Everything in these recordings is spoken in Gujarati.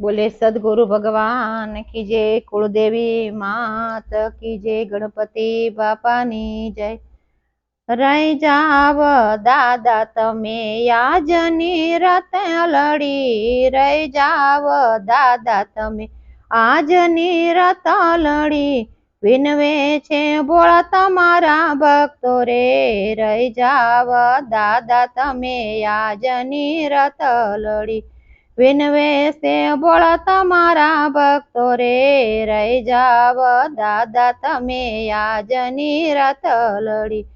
બોલે, સદગુરુ ભગવાન કી જય, કુળદેવી માત કી જય, ગણપતિ બાપાની જય. રહી જાવ દાદા, તમે આજની રત લડી રહી જાવ દાદા, તમે આજની રત લડી વિનવે છે બોળા તમારા ભક્તો રે. રહી જાવ દાદા, તમે આજની રત લડી વિનવે છે બોળા તમારા ભક્તો રે, રહી જાવ દાદા તમે આજની રાત લડી.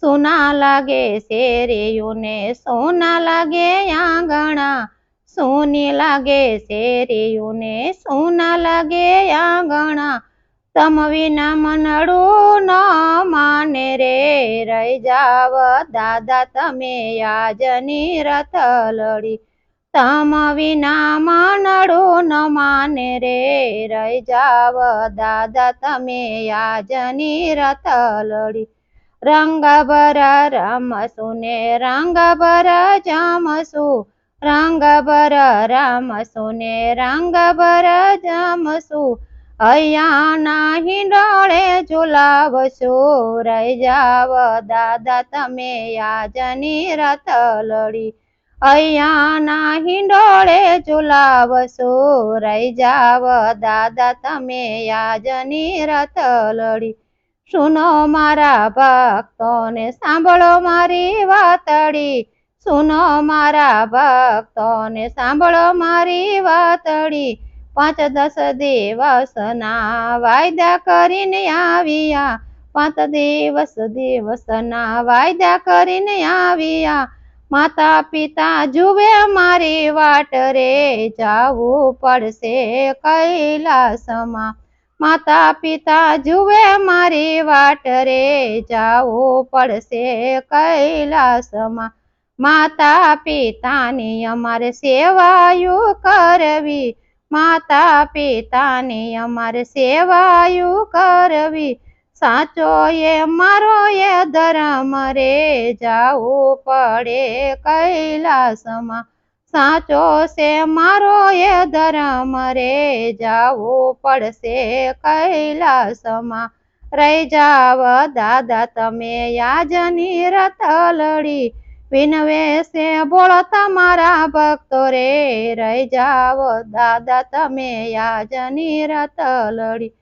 સોના લાગે શેરીયુને સોના લાગે આંગણા. સોની લાગે શેરીયુને સોના લાગે આંગણા. તમ વિના મનડું ન માને રે, રહી જાવ દાદા તમે આજની રાત લડી. તમ વિના માનડો ન માને રે રહી જાવ દાદા તમે આજની રત લડી રંગ ભર રમસુ ને રંગ ભર જમસુ રંગ ભર રમસુ ને રંગ ભર જમસુ અહીંયાના હિંડોળે ઝુલાવશો રહી જાવ દાદા તમે આજની રત લડી અહીંયાના હિંડોળે ચુલાવશો રહી જાવ દાદા તમે યાજની રથ લડી. સુનો મારા ભક્તોને સાંભળો મારી વાતડી. સુનો મારા ભક્તોને સાંભળો મારી વાતડી. પાંચ દસ દિવસના વાયદા કરીને આવ્યા. પાંચ દિવસ દિવસના વાયદા કરીને આવ્યા. માતા પિતા જુએ મારી વાટ રે, જાવું પડશે કૈલાસમાં. માતા પિતા જુએ મારી વાટ રે, જાવું પડશે કૈલાસમાં. માતા પિતાની અમારે સેવાયું કરવી માતા પિતાની અમારે સેવાયું કરવી. સાચો એ, મારો એ ધર્મ રે, જાવું પડે કૈલાસમાં. સાચો છે, મારો એ ધર્મ રે, જાવું પડશે કૈલાસમાં. રહી જાવ દાદા, તમે યાજની રતલડી વિનવે છે, બોલો તમારા ભક્તો રે. રહી જાવ દાદા, તમે યાજની રથ લડી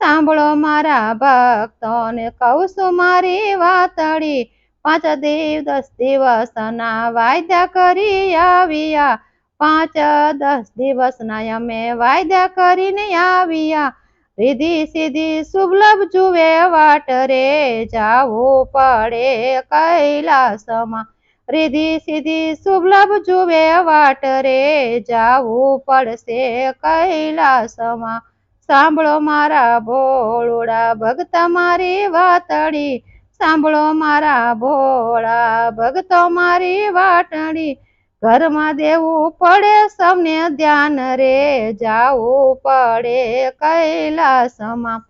સાંભળો મારા ભક્તોને, કહું મારી વાતડી પાંચ દેવ, દસ દિવસના વાયદા કરી આવ્યા. પાંચ, દસ દિવસના અમે વાયદા કરીને આવ્યા. રીધી સીધી સુભલભ જુએ વાટ રે, જાવું પડે કૈલાસમાં. રીધી સીધી શુભલભ જુએ વાટ રે, જાવું પડશે કૈલાસમાં. સાંભળો મારા ભોળા ભક્ત મારી વાતડી. સાંભળો મારા ભોળા ભક્તો મારી વાટડી ઘરમાં દેવું પડે સૌને ધ્યાન રે, જાવું પડે કૈલાસમાં.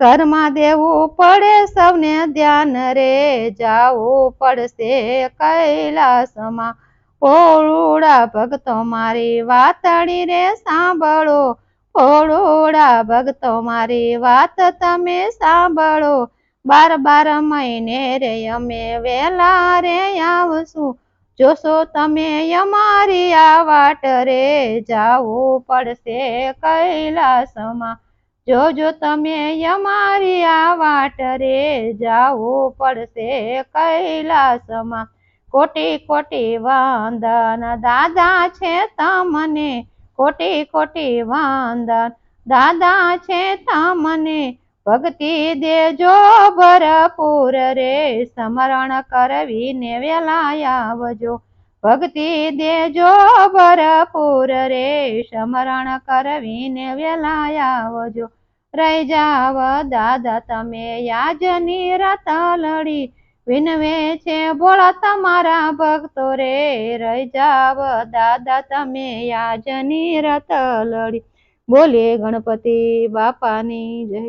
ઘરમાં દેવું પડે સૌને ધ્યાન રે, જાવું પડશે કૈલાસમાં. ઓળુડા ભક્તો મારી વાતડી રે, સાંભળો ભોળુડા ભક્તો, મારી વાત તમે સાંભળો. બાર બાર મહિને રે, અમે વેલા રે આવશું. જોશો તમે અમારી આ વાટ રે, જાવું પડશે કૈલાસમાં. જોજો તમે અમારી આ વાટ રે, જાવું પડશે કૈલાસમાં. કોટી કોટી વંદન દાદા છે તમને કોટી કોટી વંદન. દાદા છે તમને, ભક્તિ દેજો ભરપૂર રે. સ્મરણ કરવીને વેલા આવજો. ભક્તિ દેજો ભરપૂર રે. સ્મરણ કરવીને વેલા આવજો. રહી જાવ દાદા, તમે યાજની રતા લડી. વિનવે છે ભોળા તમારા ભક્તો રે રહી જાવ દાદા તમે યાજની રત લડી. બોલે ગણપતિ બાપાની જય.